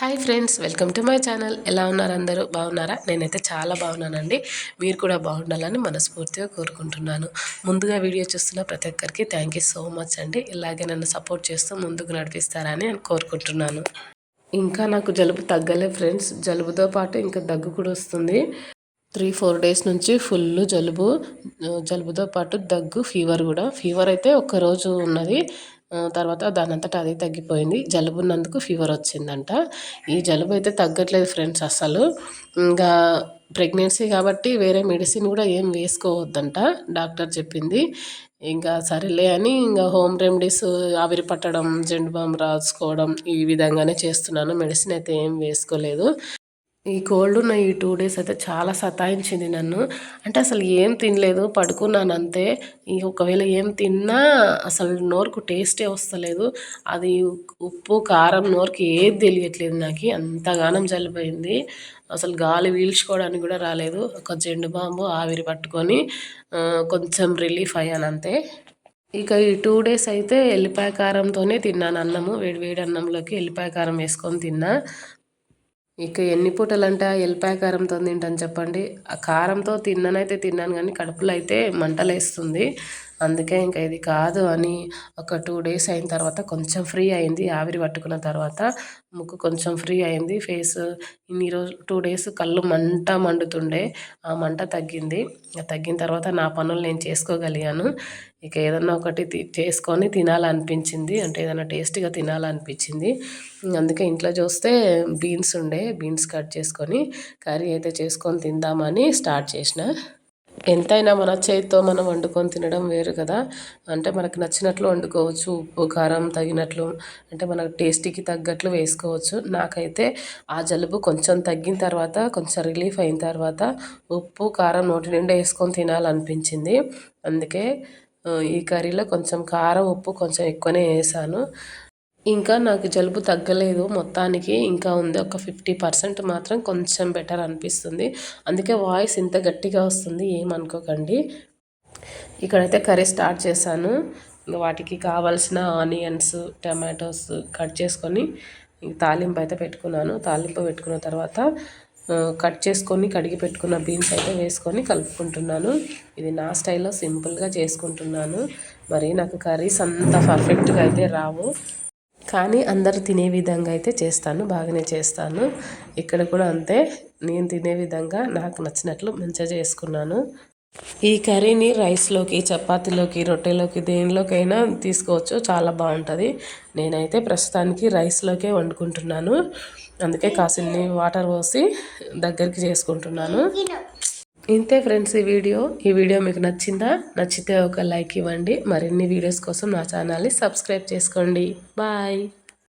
Hi friends welcome to my channel. ఎలా ఉన్నారు అందరూ? బాగున్నారా? నేనైతే చాలా బాగున్నానండి. మీరు కూడా బాగుండాలని మనస్ఫూర్తిగా కోరుకుంటున్నాను. ముందుగా వీడియో చూస్తున్న ప్రతి ఒక్కరికి థ్యాంక్ యూ సో మచ్ అండి. ఇలాగే నన్ను సపోర్ట్ చేస్తూ ముందుకు నడిపిస్తారని నేను కోరుకుంటున్నాను. ఇంకా నాకు జలుబు తగ్గలే ఫ్రెండ్స్. జలుబుతో పాటు ఇంకా దగ్గు కూడా వస్తుంది. త్రీ ఫోర్ డేస్ నుంచి ఫుల్ జలుబు జలుబుతో పాటు దగ్గు ఫీవర్ కూడా. ఫీవర్ అయితే ఒక్కరోజు ఉన్నది. తర్వాత దానంతట అది తగ్గిపోయింది. జలుబు ఉన్నందుకు ఫీవర్ వచ్చిందంట. ఈ జలుబు అయితే తగ్గట్లేదు ఫ్రెండ్స్ అసలు ఇంకా ప్రెగ్నెన్సీ కాబట్టి వేరే మెడిసిన్ కూడా ఏం వేసుకోవద్దంట. డాక్టర్ చెప్పింది. ఇంకా సరేలే అని ఇంకా హోమ్ రెమెడీస్ ఆవిరి పట్టడం జెండు బామ్ రాసుకోవడం ఈ విధంగానే చేస్తున్నాను. మెడిసిన్ అయితే ఏం వేసుకోలేదు. ఈ కోల్డ్ ఉన్న ఈ టూ డేస్ అయితే చాలా సతాయించింది నన్ను. అంటే అసలు ఏం తినలేదు పడుకున్నాను అంతే. ఒకవేళ ఏం తిన్నా అసలు నోరుకు టేస్టే వస్తలేదు. అది ఉప్పు కారం నోరుకి ఏది తెలియట్లేదు నాకు. అంతగానం చల్లిపోయింది. అసలు గాలి పీల్చుకోవడానికి కూడా రాలేదు. ఒక జెండు బాంబు ఆవిరి పట్టుకొని కొంచెం రిలీఫ్ అయ్యాను అంతే. ఇక ఈ టూ డేస్ అయితే ఎల్లిపాయ కారంతోనే తిన్నాను అన్నము. వేడి వేడి అన్నంలోకి ఎల్లిపాయ కారం వేసుకొని తిన్నా. ఇక ఎన్ని పూటలు అంటే ఎల్లిపాయ కారంతో తింటాను చెప్పండి. ఆ కారంతో తిన్నానైతే తిన్నాను కానీ కడుపులో అయితే మంటలేస్తుంది. అందుకే ఇంకా ఇది కాదు అని ఒక టూ డేస్ అయిన తర్వాత కొంచెం ఫ్రీ అయింది. ఆవిరి పట్టుకున్న తర్వాత ముక్కు కొంచెం ఫ్రీ అయింది. ఫేస్ ఇన్ని రోజు టూ డేస్ కళ్ళు మంట మండుతుండే. ఆ మంట తగ్గింది. తగ్గిన తర్వాత నా పనులు నేను చేసుకోగలిగాను. ఇక ఏదన్నా ఒకటి చేసుకొని తినాలనిపించింది. అంటే ఏదైనా టేస్టీగా తినాలనిపించింది. అందుకే ఇంట్లో చూస్తే బీన్స్ ఉండే. బీన్స్ కట్ చేసుకొని కర్రీ అయితే చేసుకొని తిందామని స్టార్ట్ చేసిన. ఎంతైనా మన చేతితో మనం వండుకొని తినడం వేరు కదా. అంటే మనకు నచ్చినట్లు వండుకోవచ్చు ఉప్పు కారం తగినట్లు అంటే మనకు టేస్టీకి తగ్గట్లు వేసుకోవచ్చు. నాకైతే ఆ జలుబు కొంచెం తగ్గిన తర్వాత కొంచెం రిలీఫ్ అయిన తర్వాత ఉప్పు కారం నోటి నిండా వేసుకొని తినాలనిపించింది. అందుకే ఈ కర్రీలో కొంచెం కారం ఉప్పు కొంచెం ఎక్కువనే వేసాను. ఇంకా నాకు జలుబు తగ్గలేదు. మొత్తానికి ఇంకా ఉంది. ఒక ఫిఫ్టీ పర్సెంట్ మాత్రం కొంచెం బెటర్ అనిపిస్తుంది. అందుకే వాయిస్ ఇంత గట్టిగా వస్తుంది. ఏమనుకోకండి ఇక్కడైతే కర్రీ స్టార్ట్ చేశాను. వాటికి కావాల్సిన ఆనియన్స్ టమాటోస్ కట్ చేసుకొని తాలింపు అయితే పెట్టుకున్నాను. తాలింపు పెట్టుకున్న తర్వాత కట్ చేసుకొని కడిగి పెట్టుకున్న బీన్స్ అయితే వేసుకొని కలుపుకుంటున్నాను. ఇది నా స్టైల్లో సింపుల్గా చేసుకుంటున్నాను. మరి నాకు కర్రీస్ అంత పర్ఫెక్ట్గా అయితే రావు. కానీ అందరు తినే విధంగా అయితే చేస్తాను బాగానే చేస్తాను. ఇక్కడ కూడా అంతే నేను తినే విధంగా నాకు నచ్చినట్లు మంచిగా చేసుకున్నాను. ఈ కర్రీని రైస్లోకి చపాతీలోకి రొట్టెలోకి దేనిలోకైనా తీసుకోవచ్చు చాలా బాగుంటుంది. నేనైతే ప్రస్తుతానికి రైస్లోకే వండుకుంటున్నాను. అందుకే కాసిన్ని వాటర్ పోసి దగ్గరికి చేసుకుంటున్నాను. ఇంతే ఫ్రెండ్స్ ఈ వీడియో. ఈ వీడియో మీకు నచ్చిందా? నచ్చితే ఒక లైక్ ఇవ్వండి. మరిన్ని వీడియోస్ కోసం నా ఛానల్ని సబ్స్క్రైబ్ చేసుకోండి. బాయ్.